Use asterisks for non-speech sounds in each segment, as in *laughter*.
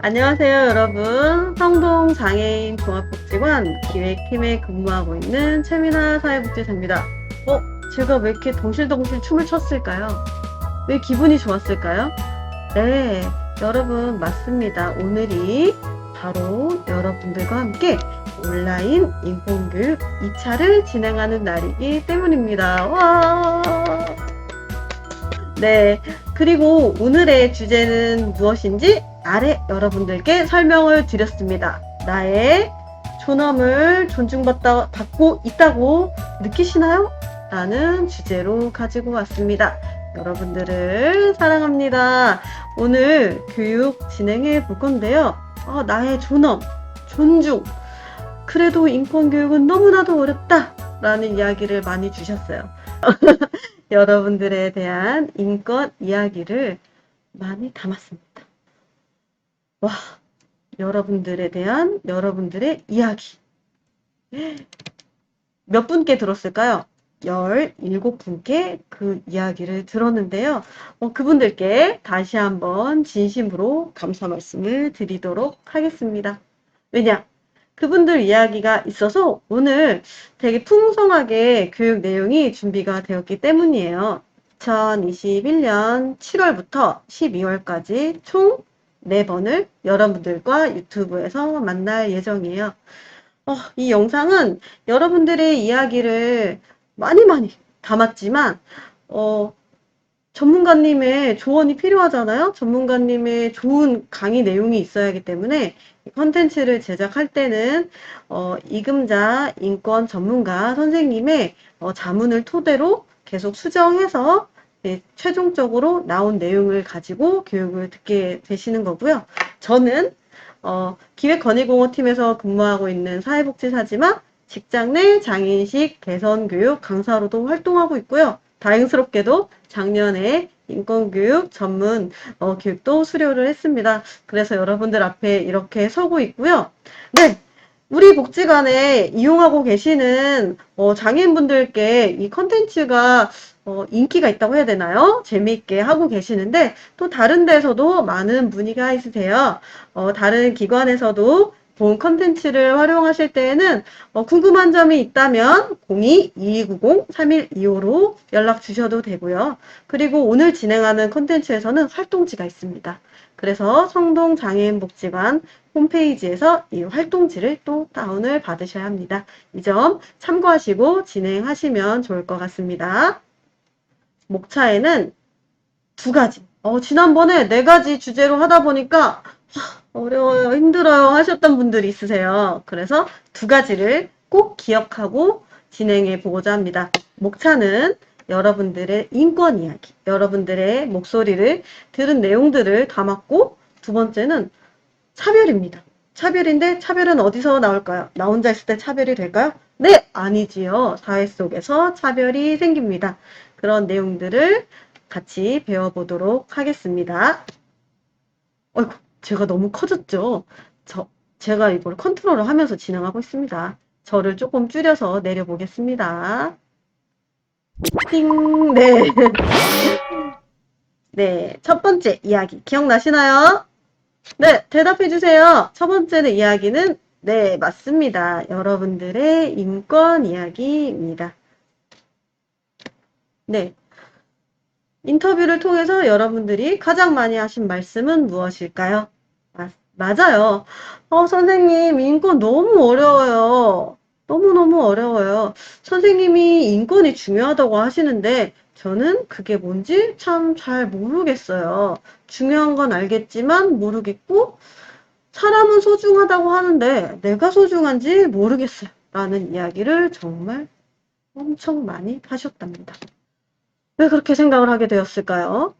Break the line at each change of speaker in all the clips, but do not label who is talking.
안녕하세요, 여러분. 성동 장애인 종합복지관 기획팀에 근무하고 있는 최민아 사회복지사입니다. 어, 제가 왜 이렇게 덩실덩실 춤을 췄을까요? 왜 기분이 좋았을까요? 네, 여러분, 맞습니다. 오늘이 바로 여러분들과 함께 온라인 인권교육 2차를 진행하는 날이기 때문입니다. 와! 네, 그리고 오늘의 주제는 무엇인지 아래 여러분들께 설명을 드렸습니다. 나의 존엄을 존중받다, 받고 있다고 느끼시나요? 라는 주제로 가지고 왔습니다. 여러분들을 사랑합니다. 오늘 교육 진행해 볼 건데요. 어, 나의 존엄, 존중. 그래도 인권교육은 너무나도 어렵다. 라는 이야기를 많이 주셨어요. *laughs* 여러분들에 대한 인권 이야기를 많이 담았습니다. 와, 여러분들에 대한 여러분들의 이야기. 몇 분께 들었을까요? 17분께 그 이야기를 들었는데요. 어, 그분들께 다시 한번 진심으로 감사 말씀을 드리도록 하겠습니다. 왜냐? 그분들 이야기가 있어서 오늘 되게 풍성하게 교육 내용이 준비가 되었기 때문이에요. 2021년 7월부터 12월까지 총 4번을 여러분들과 유튜브에서 만날 예정이에요. 어, 이 영상은 여러분들의 이야기를 많이 많이 담았지만, 어, 전문가님의 조언이 필요하잖아요. 전문가님의 좋은 강의 내용이 있어야 하기 때문에 이 컨텐츠를 제작할 때는 어, 이금자 인권 전문가 선생님의 어, 자문을 토대로 계속 수정해서 네, 최종적으로 나온 내용을 가지고 교육을 듣게 되시는 거고요. 저는 어, 기획건의공허팀에서 근무하고 있는 사회복지사지만 직장 내 장애인식 개선교육 강사로도 활동하고 있고요. 다행스럽게도 작년에 인권교육 전문 어, 교육도 수료를 했습니다. 그래서 여러분들 앞에 이렇게 서고 있고요. 네, 우리 복지관에 이용하고 계시는 어, 장애인분들께 이 컨텐츠가 어, 인기가 있다고 해야 되나요? 재미있게 하고 계시는데 또 다른 데서도 많은 문의가 있으세요. 어, 다른 기관에서도 본 컨텐츠를 활용하실 때에는 어, 궁금한 점이 있다면 02-2290-3125로 연락 주셔도 되고요. 그리고 오늘 진행하는 컨텐츠에서는 활동지가 있습니다. 그래서 성동장애인복지관 홈페이지에서 이 활동지를 또 다운을 받으셔야 합니다. 이 점 참고하시고 진행하시면 좋을 것 같습니다. 목차에는 두 가지. 어, 지난번에 네 가지 주제로 하다 보니까 하, 어려워요, 힘들어요 하셨던 분들이 있으세요. 그래서 두 가지를 꼭 기억하고 진행해 보고자 합니다. 목차는 여러분들의 인권 이야기, 여러분들의 목소리를 들은 내용들을 담았고 두 번째는 차별입니다. 차별인데 차별은 어디서 나올까요? 나 혼자 있을 때 차별이 될까요? 네, 아니지요. 사회 속에서 차별이 생깁니다. 그런 내용들을 같이 배워보도록 하겠습니다. 어이구, 제가 너무 커졌죠? 저, 제가 이걸 컨트롤을 하면서 진행하고 있습니다. 저를 조금 줄여서 내려보겠습니다. 띵, 네. 네, 첫 번째 이야기 기억나시나요? 네, 대답해 주세요. 첫 번째 이야기는 네, 맞습니다. 여러분들의 인권 이야기입니다. 네. 인터뷰를 통해서 여러분들이 가장 많이 하신 말씀은 무엇일까요? 아, 맞아요. 어, 선생님, 인권 너무 어려워요. 너무너무 어려워요. 선생님이 인권이 중요하다고 하시는데, 저는 그게 뭔지 참 잘 모르겠어요. 중요한 건 알겠지만 모르겠고, 사람은 소중하다고 하는데, 내가 소중한지 모르겠어요. 라는 이야기를 정말 엄청 많이 하셨답니다. 왜 그렇게 생각을 하게 되었을까요?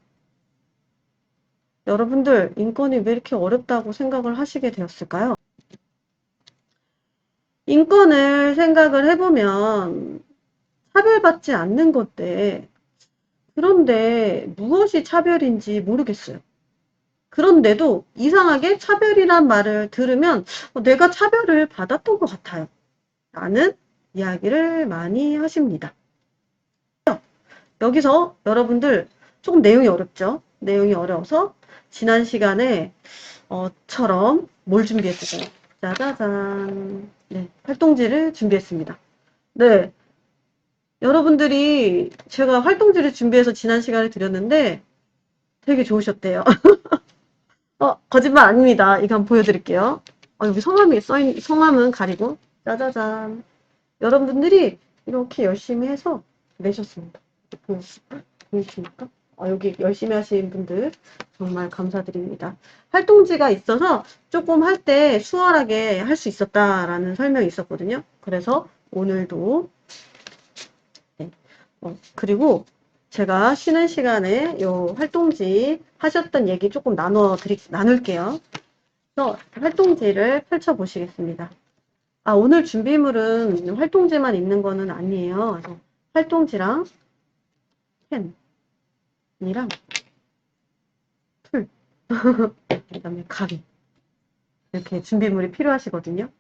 여러분들, 인권이 왜 이렇게 어렵다고 생각을 하시게 되었을까요? 인권을 생각을 해보면 차별받지 않는 건데, 그런데 무엇이 차별인지 모르겠어요. 그런데도 이상하게 차별이란 말을 들으면 어, 내가 차별을 받았던 것 같아요. 라는 이야기를 많이 하십니다. 여기서 여러분들 조금 내용이 어렵죠? 내용이 어려워서 지난 시간에 어, 처럼 뭘 준비했을까요? 짜자잔. 네, 활동지를 준비했습니다. 네. 여러분들이 제가 활동지를 준비해서 지난 시간에 드렸는데 되게 좋으셨대요. *laughs* 어, 거짓말 아닙니다. 이거 한번 보여드릴게요. 어, 여기 성함이 써있, 성함은 가리고, 짜자잔. 여러분들이 이렇게 열심히 해서 내셨습니다. 보이십니까? 어, 여기 열심히 하신 분들 정말 감사드립니다. 활동지가 있어서 조금 할 때 수월하게 할 수 있었다라는 설명이 있었거든요. 그래서 오늘도 네. 어, 그리고 제가 쉬는 시간에 요 활동지 하셨던 얘기 조금 나눠 드리, 나눌게요. 그래서 활동지를 펼쳐 보시겠습니다. 아, 오늘 준비물은 활동지만 있는 거는 아니에요. 활동지랑 펜 이랑 풀, *laughs* 그 다음에 가위. 이렇게 준비물이 필요하시거든요.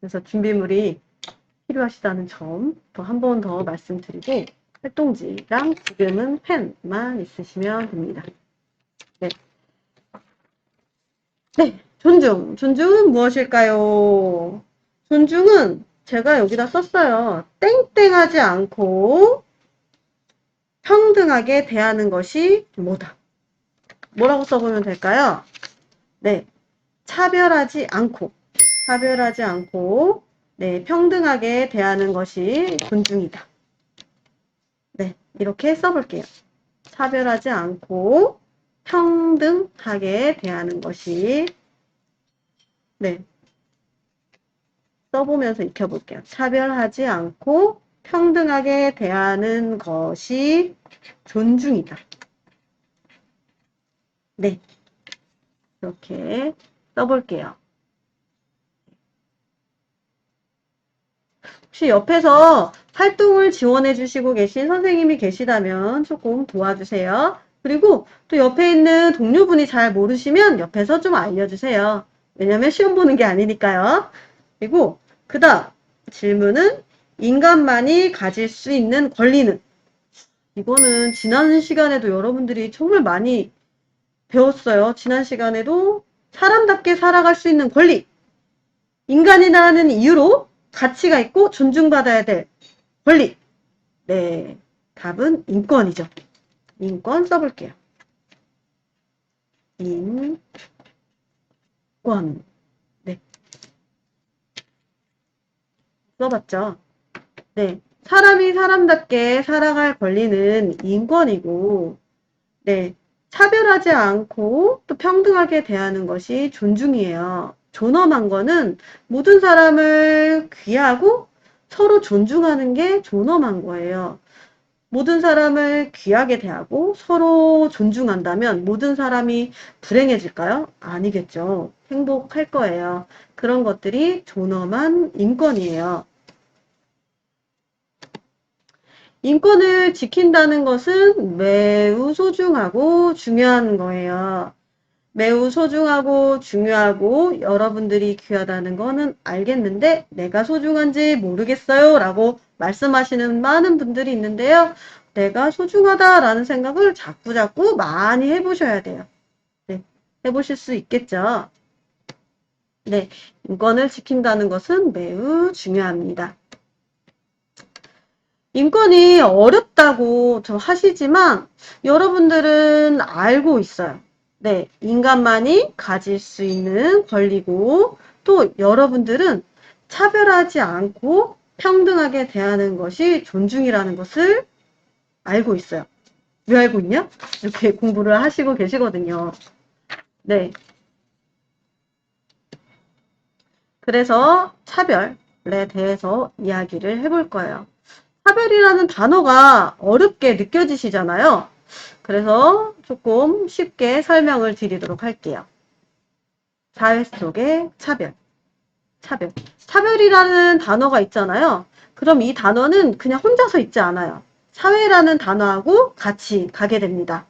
그래서 준비물이 필요하시다는 점 또 한 번 더 말씀드리고 활동지랑 지금은 펜만 있으시면 됩니다. 네. 네, 존중. 존중은 무엇일까요? 존중은 제가 여기다 썼어요. 땡땡하지 않고 평등하게 대하는 것이 뭐다? 뭐라고 써보면 될까요? 네, 차별하지 않고, 차별하지 않고, 네, 평등하게 대하는 것이 존중이다. 네, 이렇게 써볼게요. 차별하지 않고 평등하게 대하는 것이 네, 써보면서 익혀볼게요. 차별하지 않고 평등하게 대하는 것이 존중이다. 네, 이렇게 써볼게요. 혹시 옆에서 활동을 지원해 주시고 계신 선생님이 계시다면 조금 도와주세요. 그리고 또 옆에 있는 동료분이 잘 모르시면 옆에서 좀 알려주세요. 왜냐면 시험 보는 게 아니니까요. 그리고 그 다음 질문은 인간만이 가질 수 있는 권리는 이거는 지난 시간에도 여러분들이 정말 많이 배웠어요. 지난 시간에도 사람답게 살아갈 수 있는 권리 인간이라는 이유로 가치가 있고 존중받아야 될 권리. 네, 답은 인권이죠. 인권 써볼게요. 인권. 네. 써봤죠? 네. 사람이 사람답게 살아갈 권리는 인권이고, 네. 차별하지 않고 또 평등하게 대하는 것이 존중이에요. 존엄한 거는 모든 사람을 귀하고 서로 존중하는 게 존엄한 거예요. 모든 사람을 귀하게 대하고 서로 존중한다면 모든 사람이 불행해질까요? 아니겠죠. 행복할 거예요. 그런 것들이 존엄한 인권이에요. 인권을 지킨다는 것은 매우 소중하고 중요한 거예요. 매우 소중하고 중요하고 여러분들이 귀하다는 거는 알겠는데 내가 소중한지 모르겠어요 라고 말씀하시는 많은 분들이 있는데요. 내가 소중하다라는 생각을 자꾸 자꾸 많이 해보셔야 돼요. 네, 해보실 수 있겠죠. 네, 인권을 지킨다는 것은 매우 중요합니다. 인권이 어렵다고 저 하시지만 여러분들은 알고 있어요. 네, 인간만이 가질 수 있는 권리고 또 여러분들은 차별하지 않고 평등하게 대하는 것이 존중이라는 것을 알고 있어요. 왜 알고 있냐? 이렇게 공부를 하시고 계시거든요. 네. 그래서 차별에 대해서 이야기를 해볼 거예요. 차별이라는 단어가 어렵게 느껴지시잖아요. 그래서 조금 쉽게 설명을 드리도록 할게요. 사회 속의 차별. 차별. 차별이라는 단어가 있잖아요. 그럼 이 단어는 그냥 혼자서 있지 않아요. 사회라는 단어하고 같이 가게 됩니다.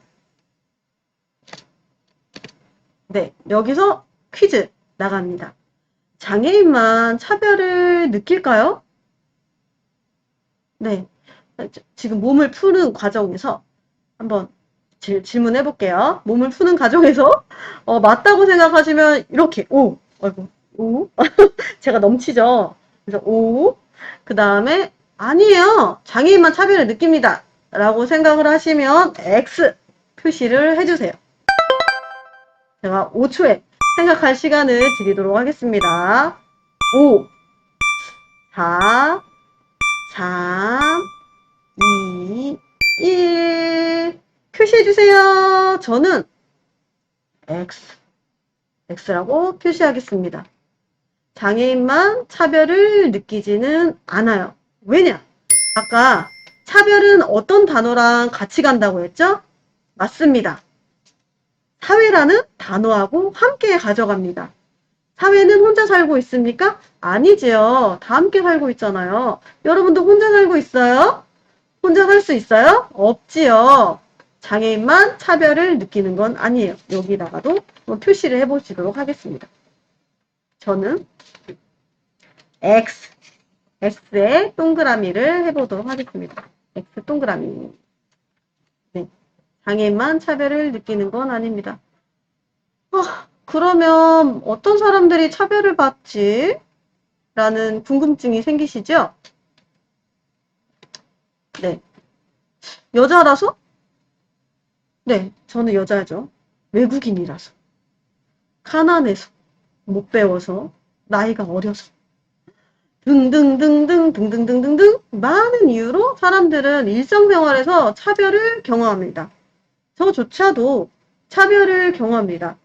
네, 여기서 퀴즈 나갑니다. 장애인만 차별을 느낄까요? 네, 지금 몸을 푸는 과정에서 한번 질, 질문해 볼게요. 몸을 푸는 과정에서 어, 맞다고 생각하시면 이렇게 오, 아이고 오, *laughs* 제가 넘치죠. 그래서 오, 그 다음에 아니에요. 장애인만 차별을 느낍니다. 라고 생각을 하시면 X 표시를 해주세요. 제가 5초에 생각할 시간을 드리도록 하겠습니다. 5, 4, 3, 2, 1. 표시해주세요. 저는 X, X라고 표시하겠습니다. 장애인만 차별을 느끼지는 않아요. 왜냐? 아까 차별은 어떤 단어랑 같이 간다고 했죠? 맞습니다. 사회라는 단어하고 함께 가져갑니다. 사회는 혼자 살고 있습니까? 아니지요. 다 함께 살고 있잖아요. 여러분도 혼자 살고 있어요? 혼자 살 수 있어요? 없지요. 장애인만 차별을 느끼는 건 아니에요. 여기다가도 표시를 해보시도록 하겠습니다. 저는 X, X의 동그라미를 해보도록 하겠습니다. X 동그라미. 네. 장애인만 차별을 느끼는 건 아닙니다. 아, 그러면 어떤 사람들이 차별을 받지? 라는 궁금증이 생기시죠? 네. 여자라서? 네, 저는 여자죠. 외국인이라서. 가난해서. 못 배워서. 나이가 어려서. 등등등등 등등등등등 많은 이유로 사람들은 일상생활에서 차별을 경험합니다. 저조차도 차별을 경험합니다.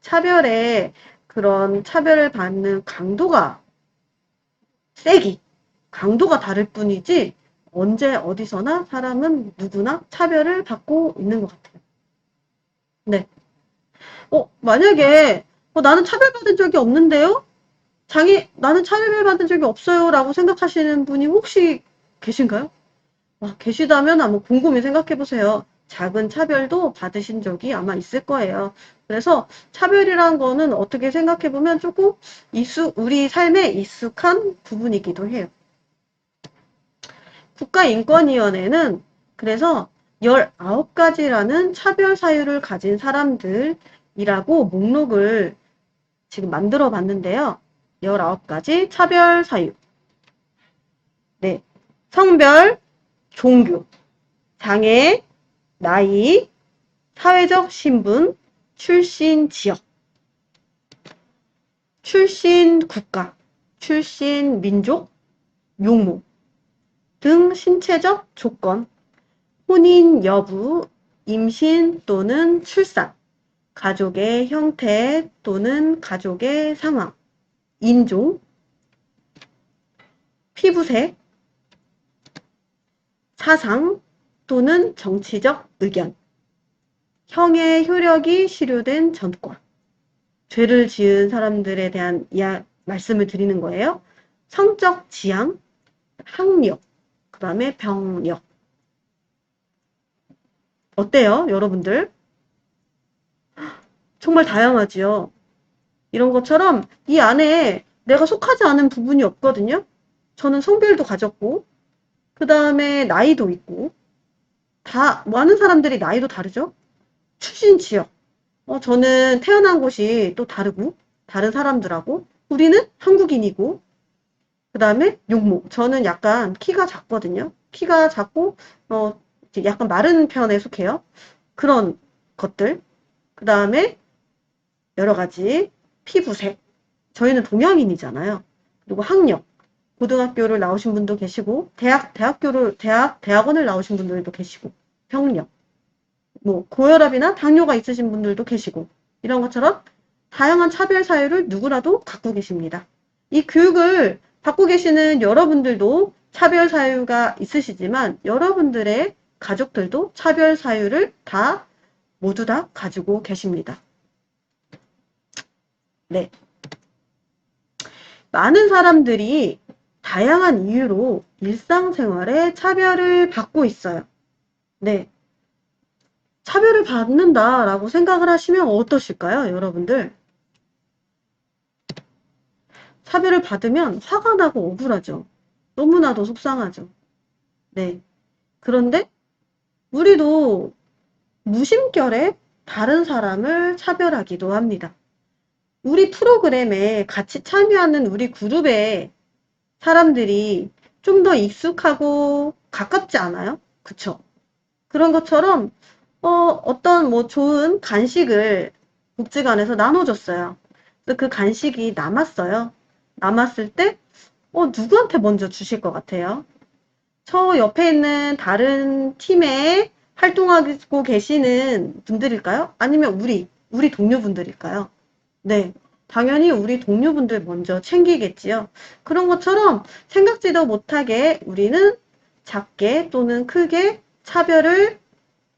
차별에 그런 차별을 받는 강도가 세기, 강도가 다를 뿐이지 언제 어디서나 사람은 누구나 차별을 받고 있는 것 같아요. 네. 어, 만약에 어, 나는 차별받은 적이 없는데요? 장애, 나는 차별받은 적이 없어요. 라고 생각하시는 분이 혹시 계신가요? 아, 계시다면 한번 곰곰이 생각해 보세요. 작은 차별도 받으신 적이 아마 있을 거예요. 그래서 차별이란 거는 어떻게 생각해 보면 조금 익숙, 우리 삶에 익숙한 부분이기도 해요. 국가인권위원회는 그래서 19가지라는 차별 사유를 가진 사람들이라고 목록을 지금 만들어 봤는데요. 19가지 차별 사유. 네. 성별, 종교, 장애, 나이, 사회적 신분, 출신 지역, 출신 국가, 출신 민족, 용모 등 신체적 조건, 혼인 여부, 임신 또는 출산, 가족의 형태 또는 가족의 상황, 인종, 피부색, 사상 또는 정치적 의견, 형의 효력이 실효된 전권, 죄를 지은 사람들에 대한 이야, 말씀을 드리는 거예요. 성적 지향, 학력, 그 다음에 병력. 어때요, 여러분들? 정말 다양하지요. 이런 것처럼 이 안에 내가 속하지 않은 부분이 없거든요. 저는 성별도 가졌고, 그 다음에 나이도 있고, 다, 많은 사람들이 나이도 다르죠? 출신 지역. 어, 저는 태어난 곳이 또 다르고, 다른 사람들하고, 우리는 한국인이고, 그 다음에 용모. 저는 약간 키가 작거든요. 키가 작고, 어, 약간 마른 편에 속해요. 그런 것들. 그 다음에 여러 가지 피부색. 저희는 동양인이잖아요. 그리고 학력. 고등학교를 나오신 분도 계시고, 대학, 대학교를, 대학, 대학원을 나오신 분들도 계시고, 병력. 뭐, 고혈압이나 당뇨가 있으신 분들도 계시고, 이런 것처럼 다양한 차별 사유를 누구라도 갖고 계십니다. 이 교육을 받고 계시는 여러분들도 차별 사유가 있으시지만, 여러분들의 가족들도 차별 사유를 다, 모두 다 가지고 계십니다. 네. 많은 사람들이 다양한 이유로 일상생활에 차별을 받고 있어요. 네. 차별을 받는다라고 생각을 하시면 어떠실까요, 여러분들? 차별을 받으면 화가 나고 억울하죠. 너무나도 속상하죠. 네. 그런데 우리도 무심결에 다른 사람을 차별하기도 합니다. 우리 프로그램에 같이 참여하는 우리 그룹의 사람들이 좀 더 익숙하고 가깝지 않아요? 그쵸? 그런 것처럼 어, 어떤 뭐 좋은 간식을 복지관에서 나눠줬어요. 그 간식이 남았어요. 남았을 때 어, 누구한테 먼저 주실 것 같아요? 저 옆에 있는 다른 팀에 활동하고 계시는 분들일까요? 아니면 우리, 우리 동료분들일까요? 네. 당연히 우리 동료분들 먼저 챙기겠지요. 그런 것처럼 생각지도 못하게 우리는 작게 또는 크게 차별을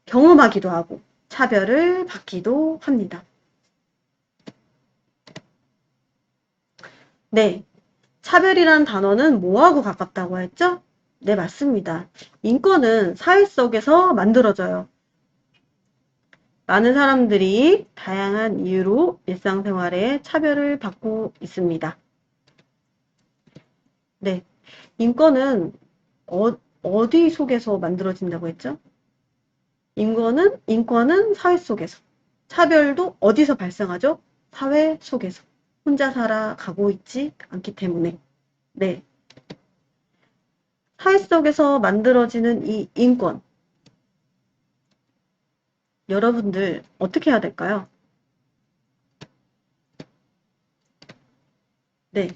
경험하기도 하고 차별을 받기도 합니다. 네. 차별이란 단어는 뭐하고 가깝다고 했죠? 네, 맞습니다. 인권은 사회 속에서 만들어져요. 많은 사람들이 다양한 이유로 일상생활에 차별을 받고 있습니다. 네. 인권은 어, 어디 속에서 만들어진다고 했죠? 인권은, 인권은 사회 속에서. 차별도 어디서 발생하죠? 사회 속에서. 혼자 살아가고 있지 않기 때문에. 네. 사회 속에서 만들어지는 이 인권. 여러분들 어떻게 해야 될까요? 네.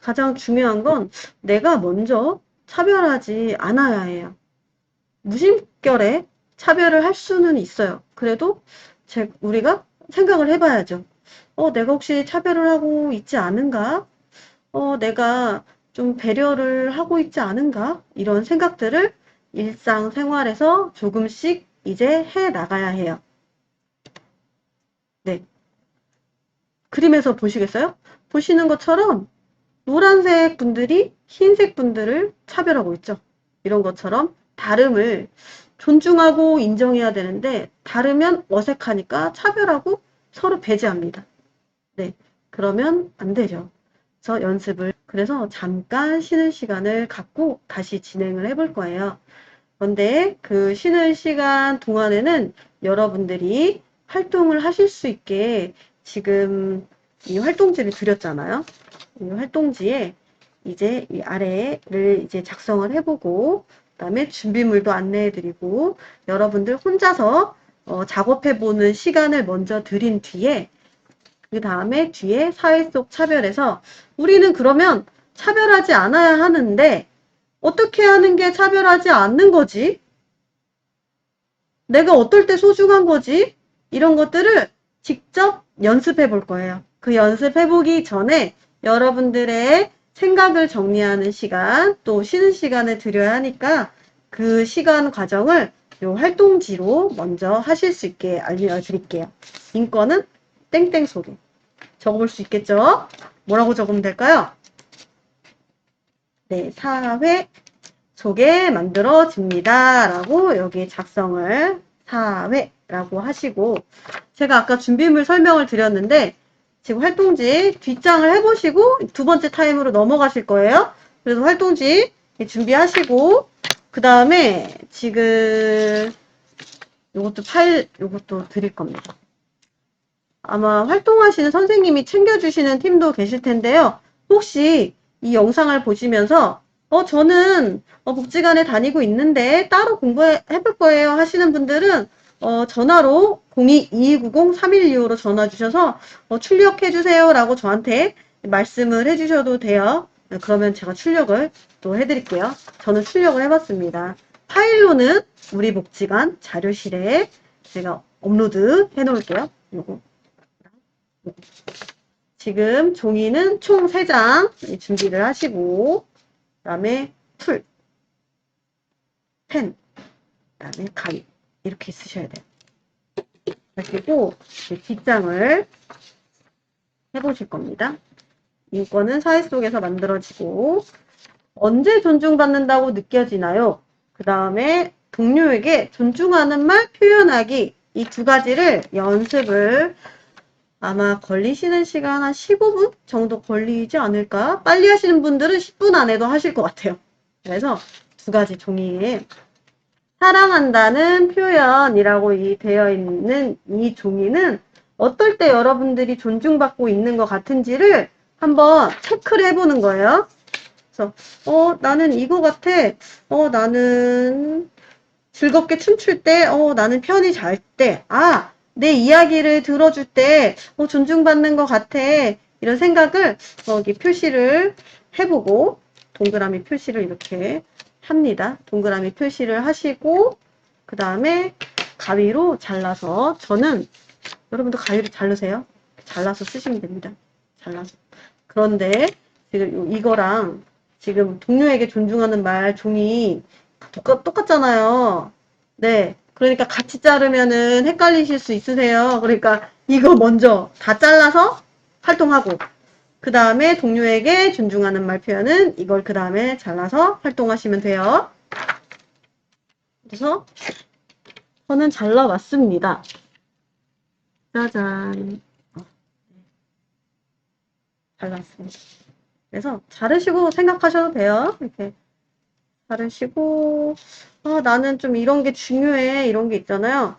가장 중요한 건 내가 먼저 차별하지 않아야 해요. 무심결에 차별을 할 수는 있어요. 그래도 제, 우리가 생각을 해봐야죠. 어, 내가 혹시 차별을 하고 있지 않은가? 어, 내가 좀 배려를 하고 있지 않은가? 이런 생각들을 일상생활에서 조금씩 이제 해 나가야 해요. 네. 그림에서 보시겠어요? 보시는 것처럼 노란색 분들이 흰색 분들을 차별하고 있죠. 이런 것처럼 다름을 존중하고 인정해야 되는데 다르면 어색하니까 차별하고 서로 배제합니다. 네. 그러면 안 되죠. 그래서 연습을 그래서 잠깐 쉬는 시간을 갖고 다시 진행을 해볼 거예요. 그런데 그 쉬는 시간 동안에는 여러분들이 활동을 하실 수 있게 지금 이 활동지를 드렸잖아요. 이 활동지에 이제 이 아래를 이제 작성을 해보고 그다음에 준비물도 안내해드리고 여러분들 혼자서 어, 작업해보는 시간을 먼저 드린 뒤에 그 다음에 뒤에 사회 속 차별에서 우리는 그러면 차별하지 않아야 하는데 어떻게 하는 게 차별하지 않는 거지? 내가 어떨 때 소중한 거지? 이런 것들을 직접 연습해 볼 거예요. 그 연습해 보기 전에 여러분들의 생각을 정리하는 시간, 또 쉬는 시간을 드려야 하니까 그 시간 과정을 요 활동지로 먼저 하실 수 있게 알려드릴게요. 인권은 땡땡 속에 적어볼 수 있겠죠? 뭐라고 적으면 될까요? 네, 사회 속에 만들어집니다. 라고 여기 작성을 사회라고 하시고 제가 아까 준비물 설명을 드렸는데 지금 활동지 뒷장을 해보시고 두 번째 타임으로 넘어가실 거예요. 그래서 활동지 준비하시고 그 다음에 지금 이것도 파일 이것도 드릴 겁니다. 아마 활동하시는 선생님이 챙겨주시는 팀도 계실 텐데요. 혹시 이 영상을 보시면서 어 저는 어, 복지관에 다니고 있는데 따로 공부해 볼 거예요 하시는 분들은 어, 전화로 02-2290-3125로 전화 주셔서 어, 출력해 주세요 라고 저한테 말씀을 해 주셔도 돼요. 네, 그러면 제가 출력을 또 해드릴게요. 저는 출력을 해봤습니다. 파일로는 우리 복지관 자료실에 제가 업로드 해 놓을게요. 요거. 지금 종이는 총 3장 준비를 하시고 그 다음에 풀, 펜, 그 다음에 가위 이렇게 쓰셔야 돼요. 그리고 뒷장을 해보실 겁니다. 인권은 사회 속에서 만들어지고 언제 존중받는다고 느껴지나요? 그 다음에 동료에게 존중하는 말 표현하기 이 두 가지를 연습을 아마 걸리시는 시간 한 15분 정도 걸리지 않을까? 빨리 하시는 분들은 10분 안에도 하실 것 같아요. 그래서 두 가지 종이에 사랑한다는 표현이라고 이 되어 있는 이 종이는 어떨 때 여러분들이 존중받고 있는 것 같은지를 한번 체크를 해보는 거예요. 그래서, 어, 나는 이거 같아. 어, 나는 즐겁게 춤출 때, 어, 나는 편히 잘 때, 아, 내 이야기를 들어줄 때, 어, 존중받는 것 같아. 이런 생각을 여기 표시를 해보고, 동그라미 표시를 이렇게 합니다. 동그라미 표시를 하시고, 그 다음에 가위로 잘라서, 저는, 여러분도 가위로 자르세요. 잘라서 쓰시면 됩니다. 잘라서. 그런데, 지금 요- 이거랑, 지금 동료에게 존중하는 말 종이 똑같, 똑같잖아요. 네. 그러니까 같이 자르면은 헷갈리실 수 있으세요. 그러니까 이거 먼저 다 잘라서 활동하고, 그 다음에 동료에게 존중하는 말 표현은 이걸 그 다음에 잘라서 활동하시면 돼요. 그래서 저는 잘라왔습니다. 짜잔. 잘랐습니다. 그래서 자르시고 생각하셔도 돼요. 이렇게 자르시고 아, 나는 좀 이런 게 중요해. 이런 게 있잖아요.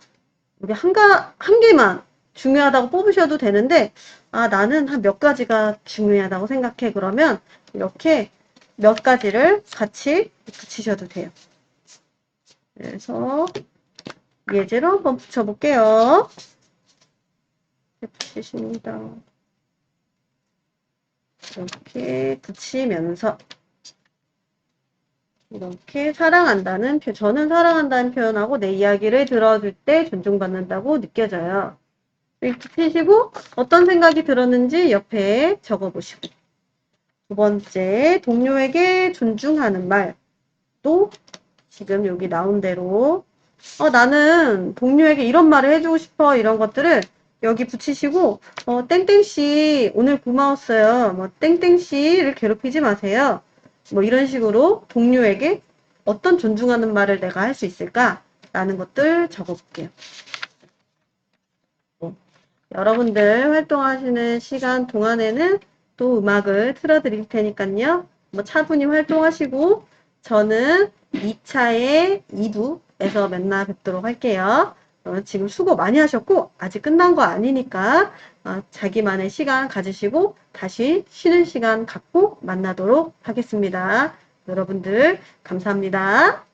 우리 한, 가, 한 개만 중요하다고 뽑으셔도 되는데, 아, 나는 한 몇 가지가 중요하다고 생각해. 그러면 이렇게 몇 가지를 같이 붙이셔도 돼요. 그래서 예제로 한번 붙여볼게요. 붙이십니다. 이렇게 붙이면서 이렇게 사랑한다는 표, 저는 사랑한다는 표현하고 내 이야기를 들어줄 때 존중받는다고 느껴져요. 이렇게 펴시고 어떤 생각이 들었는지 옆에 적어보시고 두 번째 동료에게 존중하는 말도 지금 여기 나온 대로 어, 나는 동료에게 이런 말을 해주고 싶어 이런 것들을 여기 붙이시고 어, 땡땡씨 오늘 고마웠어요. 뭐 땡땡씨를 괴롭히지 마세요. 뭐 이런 식으로 동료에게 어떤 존중하는 말을 내가 할 수 있을까? 라는 것들 적어볼게요. 네. 여러분들 활동하시는 시간 동안에는 또 음악을 틀어드릴 테니까요. 뭐 차분히 활동하시고 저는 2차의 2부에서 만나 뵙도록 할게요. 어, 지금 수고 많이 하셨고 아직 끝난 거 아니니까 어, 자기만의 시간 가지시고 다시 쉬는 시간 갖고 만나도록 하겠습니다. 여러분들 감사합니다.